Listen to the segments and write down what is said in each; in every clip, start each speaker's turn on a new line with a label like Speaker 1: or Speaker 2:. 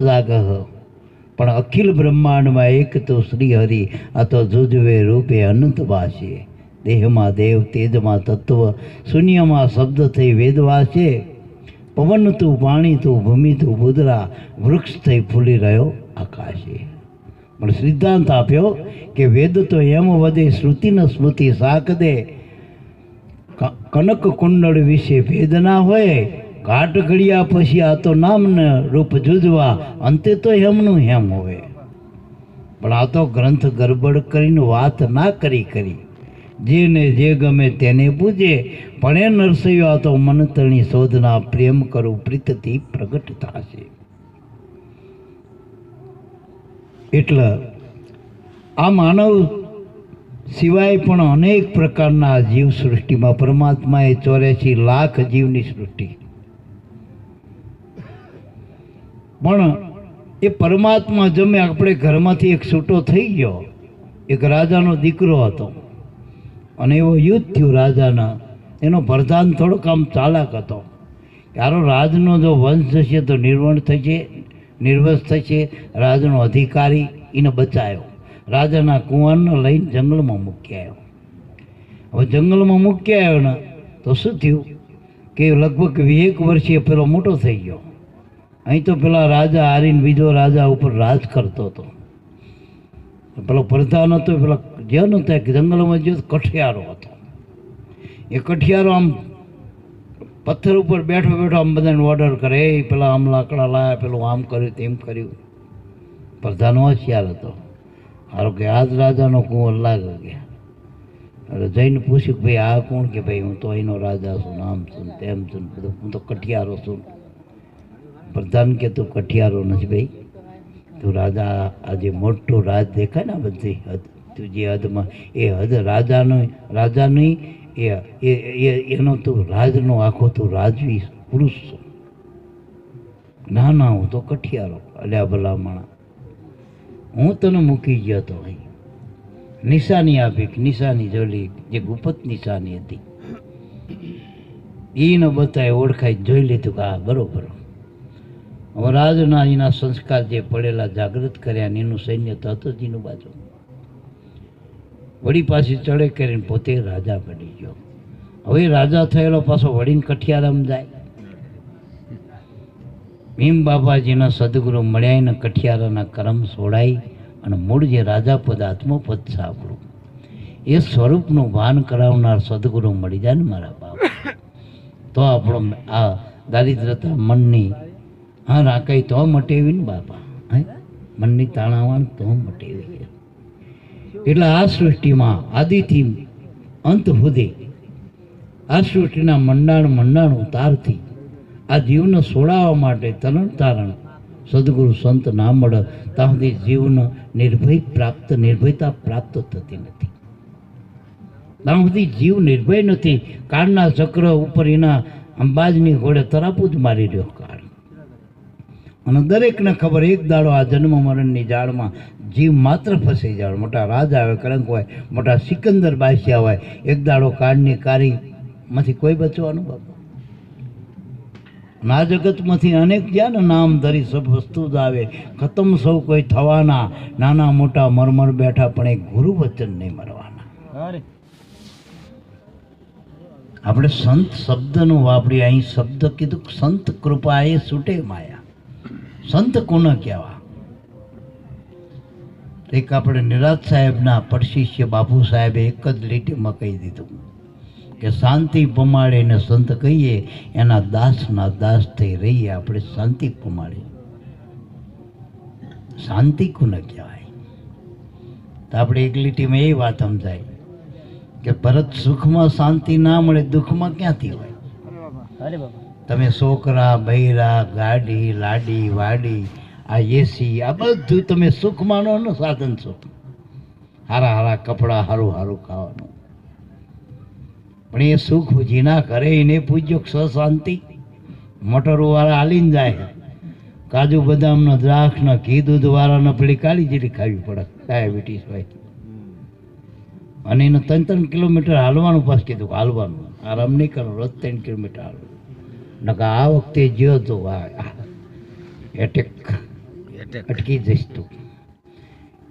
Speaker 1: લાગહ. પણ અખિલ બ્રહ્માંડમાં એક તો શ્રી હરિ, આ તો જુજવે રૂપે અનંત વાસે. દેહમાં દેવ, તેજમાં તત્વ, શૂન્યમાં શબ્દ થઈ વેદ વાસે. પવન તું, પાણી તું, ભૂમિ તું ભૂદરા વૃક્ષ થઈ ફૂલી રહ્યો આકાશે. પણ સિદ્ધાંત આપ્યો કે વેદ તો એમ વધે, શ્રુતિને સ્મૃતિ સાક દે કનક કુંડળ વિશે ભેદ ના હોય ઘાટ ઘડિયા પછી આ તો નામને રૂપ જુજવા, અંતે તો હેમનું હેમ હોય પણ આ તો ગ્રંથ ગરબડ કરીને વાત ના કરી કરી. જેને જે ગમે તેને પૂજે. પણ એ નરસૈયો આ તો મનતણી શોધના પ્રેમ કરું, પ્રીતથી પ્રગટ થશે. એટલે આ માનવ સિવાય પણ અનેક પ્રકારના જીવ સૃષ્ટિમાં પરમાત્માએ ચોર્યાસી લાખ જીવની સૃષ્ટિ. પણ એ પરમાત્મા જમે આપણે ઘરમાંથી એક છૂટો થઈ ગયો. એક રાજાનો દીકરો હતો. અને એવો યુદ્ધ થયું રાજાના. એનો પ્રધાન થોડોક આમ ચાલાક હતો. યારો રાજનો જો વંશ થશે તો નિર્વણ થશે નિર્વંશ થશે, રાજનો અધિકારી એને બચાયો. રાજાના કુંવરને લઈને જંગલમાં મૂકી આવ્યો હવે જંગલમાં મૂકી આવ્યો ને તો શું થયું? કે લગભગ વીએક વર્ષે પેલો મોટો થઈ ગયો. અહીં તો પેલા રાજા હારીને બીજો રાજા ઉપર રાજ કરતો હતો. પેલો પ્રધાન હતો, પેલા જે નહોતા કે જંગલમાં જો કઠિયારો હતો. એ કઠિયારો આમ પથ્થર ઉપર બેઠો બેઠો આમ બધાને ઓર્ડર કરે, એ પેલા આમ લાકડા લાયા, પેલું આમ કર્યું, તેમ કર્યું. પ્રધાન હોશિયાર હતો. હારો કે આ જ રાજાનો કુંવર લાગે ગયા એટલે જઈને પૂછ્યું કે ભાઈ આ કોણ કે ભાઈ? હું તો અહીંનો રાજા છું, આમ છું તેમ છું બધું. હું તો કઠિયારો છું. પ્રધાન કે તું કઠિયારો નથી ભાઈ. તું રાજા આજે મોટો રાજ દેખાય ને બધી હદ, તું જે હદમાં, એ હદ રાજાનો, રાજાની, એ એનો તું રાજનો આખો તું રાજવી પુરુષ છો. ના ના હું તો કઠિયારો, અલ્યા ભલા માણા હું તને મૂકી ગયો તો અહીં. નિશાની આપી, નિશાની જોલી જે ગુપ્ત નિશાની હતી. એને બતાવે ઓળખાઈ જોઈ લીધું કે આ બરોબર. હવે રાજના એના સંસ્કાર જે પડેલા જાગૃત કર્યા એનું સૈન્ય તો હતું જ એનું બાજુ. વળી પાછી ચડે કરીને પોતે રાજા બની ગયો. હવે રાજા થયેલો પાછો વળીને કઠિયારામ જાય. ભીમ બાબાજીના સદગુરુ મળ્યા એને કઠિયારાના કરમ છોડાઈ અને મૂળ જે રાજાપદ આત્મપદ સાંભળું એ સ્વરૂપનું ભાન કરાવનાર સદગુરુ મળી જાય ને મારા બાપ. તો આપણો આ દારિદ્રતા મનની હા, રાકાઈ તો મટેવી ને બાપા. હે? મનની તાણાવાણ તો મટેવી એટલે આ સૃષ્ટિમાં, આદિથી અંત સુધી, આ સૃષ્ટિના મંડાણ મંડાણ ઉતારથી, આ જીવને છોડાવવા માટે તરણ તારણ સદગુરુ સંત ના મળે, ત્યાં સુધી જીવન નિર્ભય પ્રાપ્ત, નિર્ભયતા પ્રાપ્ત થતી નથી. ત્યાં સુધી જીવ નિર્ભય નથી. કાળના ચક્ર ઉપર એના અંબાજની ઘોડે તરાપું જ મારી રહ્યો કાળ. અને દરેકને ખબર એક દાડો આ જન્મ મરણની જાળમાં જીવ માત્ર ફસાઈ જાય. મોટા રાજા આવે કલંક હોય મોટા સિકંદર બાદશાહ હોય એક દાડો કાળની કારીમાંથી કોઈ બચવાનું બાપા ના જગતમાંથી અનેક જ્યાં ને નામ ધરી સબ વસ્તુ જ આવે. ખતમ સૌ કોઈ થવાના. નાના મોટા મરમર બેઠા પણ એક ગુરુ વચન નહીં મરવાના. આપણે સંત શબ્દનું વાપરીએ. અહીં શબ્દ કીધું સંત કૃપા એ છૂટે માયા. સંત કોને કહેવા? એક આપણે નિરાજ સાહેબના પરશિષ્ય બાપુ સાહેબે એક જ લીટીમાં કહી દીધું કે શાંતિ પમાડે ને સંત કહીએ, એના દાસના દાસ થઈ રહીએ, આપણે શાંતિ પમાડે શાંતિ કોને કહેવાય? તો આપણે એક લીટીમાં એ વાત સમજાય કે ભરત સુખમાં શાંતિ ના મળે, દુઃખમાં ક્યાંથી હોય? તમે છોકરા, બૈરા, ગાડી, લાડી, વાડી, આ એસી આ બધું તમે સુખ માનો સાધન સુખ હારા હારા કપડાં હારું હારું ખાવાનું. પણ એ સુખ જીના કરે, એને પૂજ્યો સ શાંતિ મોટરોવાળા હાલીને જાય. કાજુ બદામનો દ્રાક્ષનો ઘી દૂધવાળાનો પેલી કાળી જેટલી ખાવી પડે. ડાયાબિટીસ હોય અને એને ત્રણ ત્રણ કિલોમીટર હાલવાનું પાસ કીધું હાલવાનું. આરામ નહીં કરો, રોજ ત્રણ કિલોમીટર હાલવું નકા આ વખતે જ્યો તો એટેક અટકી જઈશ તું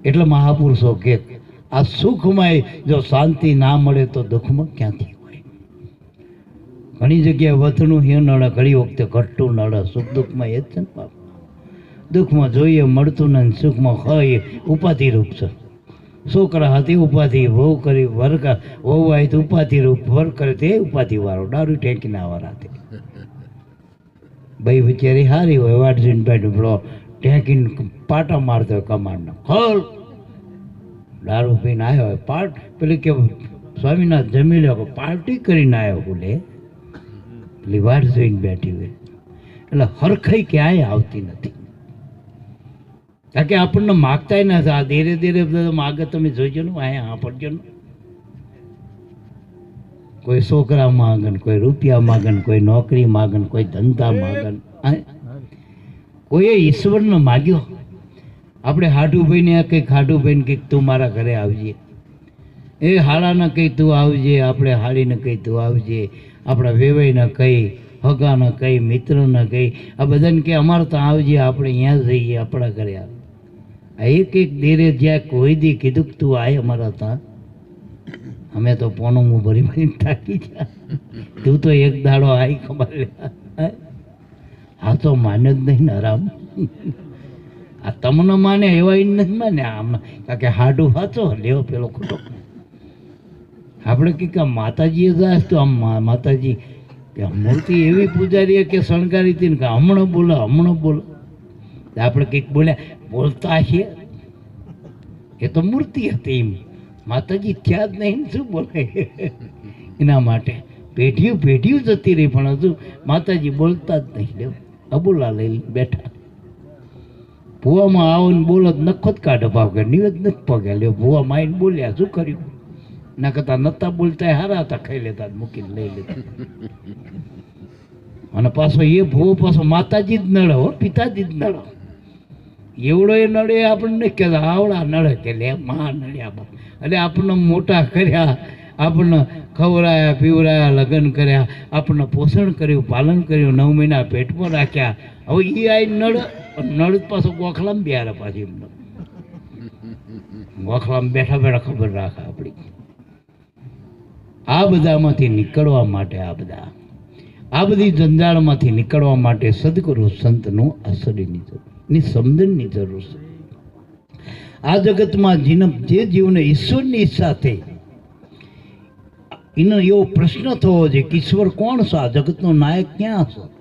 Speaker 1: એટલે મહાપુરુષો કે આ સુખમાં જો શાંતિ ના મળે તો દુઃખમાં ક્યાંથી હોય? ઘણી જગ્યાએ વધનું હિ નડે ઘણી વખતે ઘટતું નડે સુખ દુઃખમાં એ જ છે ને બાપ દુઃખમાં જોઈએ મળતું ને સુખમાં હોય ઉપાધિ રૂપ છે. છોકરા હતી ઉપાધિ વહુ કરી વર વહુ આવી તો ઉપાધિ રૂપ વર કરે તે ઉપાધિ વાળો દારૂ ટેંકીના વાળા તે ભાઈ બિચારી હારી હોય વાટજીન પેટ પેલો ટેકીન પાટા મારતો હોય કમાડનો ખોલ! દારૂ પીને આવ્યો હોય પાટ પેલી કે સ્વામીનાથ જમી લ્યો પાર્ટી કરીને આવ્યો બોલે. પેલી વાટ જોઈને બેઠી હોય. એટલે હરખાઈ ક્યાંય આવતી નથી. કારણ કે આપણને માગતાય નથી આ ધીરે ધીરે માગે, તમે જોઈજો ને અહીંયા સાંભળજો ને. કોઈ છોકરા માગન, કોઈ રૂપિયા માગન, કોઈ નોકરી માગન, કોઈ ધંધા માગન. કોઈએ ઈશ્વરને માગ્યો? આપણે હાડુભાઈને કંઈક હાડુભાઈને કંઈક તું મારા ઘરે આવજે. એ હાળાને કંઈ તું આવજે, આપણે હાળીને કંઈ તું આવજે. આપણા વેવાઈને કહી હગાને કહી મિત્રને કહી આ બધાને કે અમારે તો આવજે, આપણે અહીંયા જઈએ આપણા ઘરે આવ એક એક દેરે જ્યાં કોઈ દી કીધું કે તું આય અમારા ત્યાં. અમે તો પોનું ભરી ભરીને થાકી ગયા. તું તો એક દાડો આઈ ખબર આ હા? તો માને જ નહીં આરામ આ તમને માને એવા નથી માને. આમ કારણ કે હાડું હાચો, લેવો પેલો ખોટો. આપણે કંઈક માતાજીએ જાય તો આમ માતાજી કે મૂર્તિ એવી પૂજારીએ કે શણગારી હતી ને કે હમણાં બોલો હમણાં બોલો. આપણે કંઈક બોલ્યા, બોલતા છીએ એ તો મૂર્તિ હતી એમ. માતાજી થયા જ નહીં શું બોલે? એના માટે પેઢીયું પેઢીયું જતી રહી, પણ હજુ માતાજી બોલતા જ નહીં. લેવ અબોલા લઈ બેઠા. ભૂવામાં આવો ને બોલો નખો જ કાઢો ભાવ કે, નિવેદ નથી પગે લ્યો ભૂવા માઈને બોલ્યા, શું કર્યું? ના કરતા નતા બોલતા હારા હતા, ખાઈ લેતા મૂકીને લઈ લેતા. અને પાછો એ ભૂવો પાછો માતાજી જ નડો હો, પિતાજી જ નડે. એવડો એ નડે, આપણને કે આવડા નડે કે લે માં નડ્યા બા એટલે આપણને મોટા કર્યા, આપણને ખવડાયા, પીવડાયા, લગ્ન કર્યા, આપણને પોષણ કર્યું, પાલન કર્યું, નવ મહિના પેટમાં રાખ્યા. હવે એ આ નળ નળ પાછો ગોખલામ બેહારે પાછી ગોખલામ બેઠા બેઠા ખબર રાખે આપણી આ બધામાંથી નીકળવા માટે આ બધા. આ બધી જંજાળમાંથી નીકળવા માટે સદગુરુ સંતનું આશ્રયની જરૂર. ની સમજણની જરૂર છે. આ જગતમાં જીન જે જીવને ઈશ્વરની સાથે એનો એવો પ્રશ્ન થવો છે કે ઈશ્વર કોણ છે? આ જગતનો નાયક ક્યાં છે?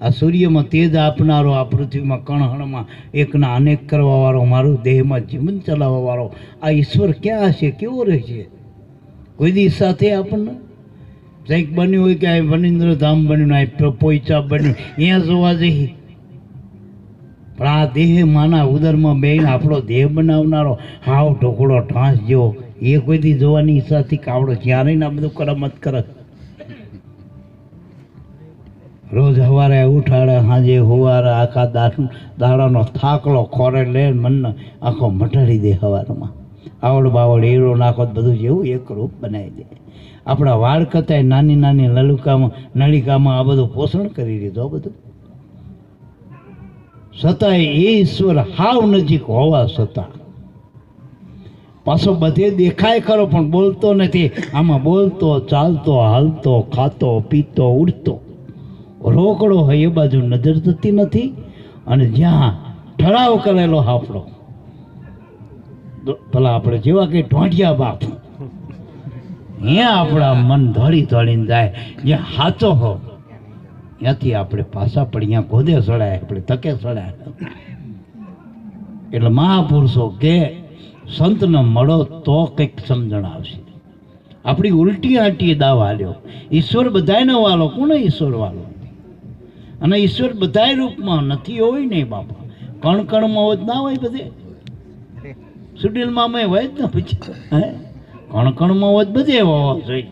Speaker 1: આ સૂર્યમાં તેજ આપનારો આ પૃથ્વીમાં કણહણમાં એકના અનેક કરવાવાળો, મારો દેહમાં જીવન ચલાવવાવાળો, આ ઈશ્વર ક્યાં હશે કેવો રહેશે કોઈ દી સાથે આપણને? કંઈક બન્યું હોય કે આ વનિન્દ્ર ધામ બન્યું, આ પોઈચા બન્યું, અહીંયા જોવા જઈએ. પણ આ દેહ માના ઉદરમાં બેન આપણો દેહ બનાવનારો હાવ ઢોકળો ઢાંસ જેવો. એ કોઈ દી જોવાની ઈચ્છાથી કાવડો ક્યારે ના બધું કરમત કરે? રોજ સવારે ઉઠાડે સાંજે હોવારે આખા દાડાનો થાકલો ખોરે લે મનને આખો મટાડી દે સવારમાં આવડ બાવડ એરો નાખો બધું જેવું એક રૂપ બનાવી દે. આપણા વાળ કતાય નાની નાની લલુકામાં નળિકામાં આ બધું પોષણ કરી દીધું બધું. છતાંય એ ઈશ્વર હાવ નજીક હોવા છતાં પાછો બધે દેખાય ખરો, પણ બોલતો નથી. આમાં બોલતો, ચાલતો, હાલતો, ખાતો, પીતો, ઉડતો. રોકડો હોય એ બાજુ નજર થતી નથી અને જ્યાં ઠરાવ કરેલો હાફડો. પેલા આપણે જેવા કે ઢોંઢિયા બાપ. અહીંયા આપણા મન ધોળી ધોળીને જાય. જ્યાં હાચો હો. ત્યાંથી આપણે પાછા પડી ગોદે સડાય, આપણે તકે સડાય. એટલે મહાપુરુષો કે સંતને મળો તો કંઈક સમજણ આવશે. આપણી ઉલટી આંટી દાવ હાલ્યો. ઈશ્વર બધાયનો વાલો કોને ઈશ્વર વાલો? અને ઈશ્વર બધાય રૂપમાં નથી હોય ને બાપા. કણ કણમાં હોય ના હોય બધે. સુડીલમાં અમે હોય જ ને પછી. કણ કણમાં હોય બધે હોવા જોઈએ.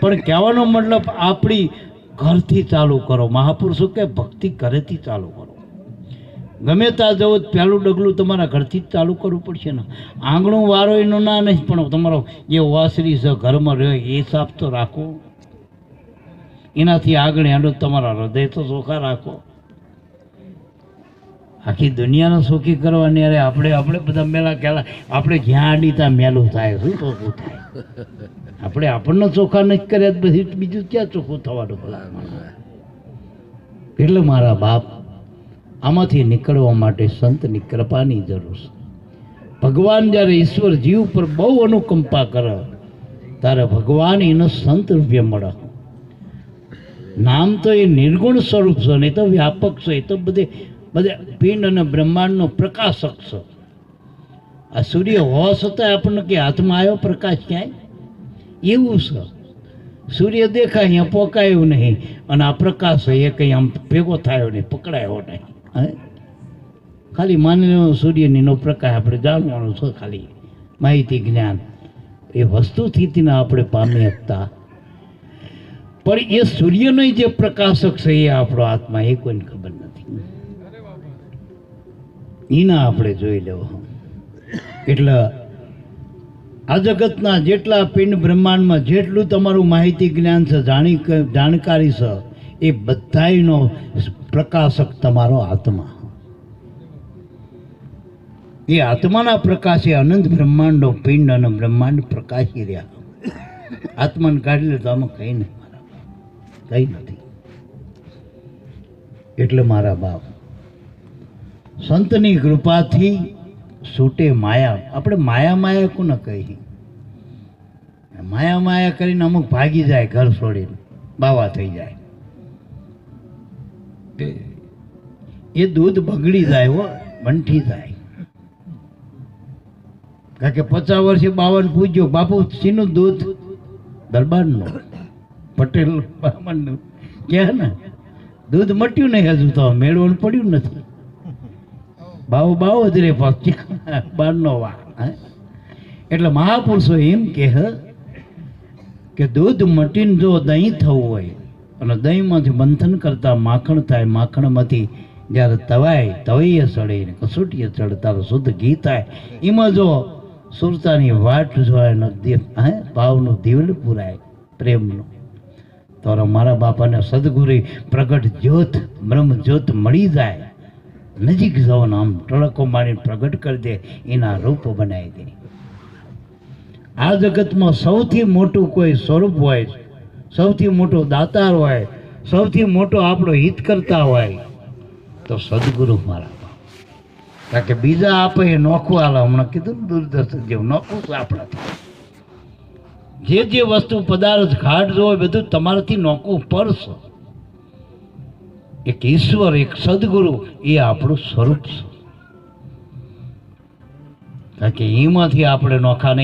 Speaker 1: પણ કહેવાનો મતલબ આપણી ઘરથી ચાલુ કરો. મહાપુરુષો કે ભક્તિ ઘરેથી ચાલુ કરો. ગમે ત્યાં જવો પહેલું ડગલું તમારા ઘરથી જ ચાલુ કરવું પડશે ને. આંગણું વારો એનો ના નહીં, પણ તમારો જે વાસરી છે, ઘરમાં રહ્યો, એ સાફ તો રાખો. એનાથી આગળ હેડો તમારા હૃદય તો ચોખ્ખા રાખો. આખી દુનિયાનો સુખી કરવાની અરે આપણે આપણે બધા મેલા કેલા, આપણે જ્યાં આડી ત્યાં મેલું થાય, શું ચોખ્ખું થાય? આપણે આપણને ચોખ્ખા નથી કર્યા પછી બીજું ક્યાં ચોખ્ખું થવાનું ભલા એટલે મારા બાપ આમાંથી નીકળવા માટે સંતની કૃપાની જરૂર છે. ભગવાન જ્યારે ઈશ્વર જીવ પર બહુ અનુકંપા કરે, ત્યારે ભગવાન એનો સંત રૂપે મળે. નામ તો એ નિર્ગુણ સ્વરૂપ છે ને એ તો વ્યાપક છે, એ તો બધે બધે પિંડ અને બ્રહ્માંડનો પ્રકાશક છે. આ સૂર્ય હોવા છતાં આપણને કે હાથમાં આવ્યો પ્રકાશ ક્યાંય? એવું છે. સૂર્ય દેખાય અહીંયા પોકાયું નહીં અને આ પ્રકાશ છે એ કંઈ આમ ભેગો થયો નહીં, પકડાયો નહીં. હે? ખાલી માની લો સૂર્યનીનો પ્રકાશ આપણે જાણવાનું છે ખાલી. માહિતી, જ્ઞાન. એ વસ્તુ સ્થિતિને આપણે પામી શકતા. પણ એ સૂર્યનો જે પ્રકાશક છે એ આપણો આત્મા, એ કોઈને ખબર નથી. એના આપણે જોઈ લેવો. એટલે આ જગતના જેટલા પિંડ બ્રહ્માંડમાં જેટલું તમારું માહિતી જ્ઞાન છે, જાણી જાણકારી છે, એ બધાયનો પ્રકાશક તમારો આત્મા. એ આત્માના પ્રકાશે અનંત બ્રહ્માંડો પિંડ અને બ્રહ્માંડ પ્રકાશી રહ્યા. આત્માને કાઢી લે તો આમાં કંઈ નહીં કંઈ નથી. એટલે મારા બાપ સંતની કૃપાથી છૂટે માયા. આપણે માયા માયા કોને કહી? માયા માયા કરીને અમુક ભાગી જાય ઘર છોડીને, બાવા થઈ જાય. એ દૂધ બગડી જાય હો, બંઠી જાય. કારણ કે પચાસ વર્ષે બાવન પૂજ્યો, બાપુ સીનું દૂધ દરબારનું? પટેલ, બ્રાહ્મણનું. કે ને? દૂધ મટ્યું નહીં હજુ તો મેળવણ પડ્યું નથી. બાવો બાવો જ રે પછી બારનો વા? એટલે મહાપુરુષો એમ કે કે દૂધ મટીને જો દહીં થવું હોય અને દહીંમાંથી મંથન કરતાં માખણ થાય, માખણમાંથી જ્યારે તવાય, તવૈયે ચડે ને કસોટીએ ચડે ત્યારે શુદ્ધ ઘી થાય. એમાં જો સુરતાની વાટ જોવાય ને હે? ભાવનું દિવડ પુરાય પ્રેમનું. તો મારા બાપાને સદગુરી પ્રગટ જ્યોત બ્રહ્મ જ્યોત મળી જાય. નજીક જાઓ આમ ટળકો મારીને પ્રગટ કરી દે, એના રૂપ બનાવી દે. આ જગતમાં સૌથી મોટું કોઈ સ્વરૂપ હોય, સૌથી મોટો દાતાર હોય, સૌથી મોટો આપણો હિત કરતા હોય, તો સદગુરુ મારા કારણ કે બીજા આપે એ નોખું, હાલે હમણાં કીધું ને દૂરદર્શન જેવું, નોખું છે આપણાથી. જે જે વસ્તુ પદાર્થ ઘાટ જો હોય બધું તમારાથી નોખું પડશે એક ઈશ્વર એક સદગુરુ એ આપણું સ્વરૂપ છે. કારણ કે એમાંથી આપણે નોખા નહીં.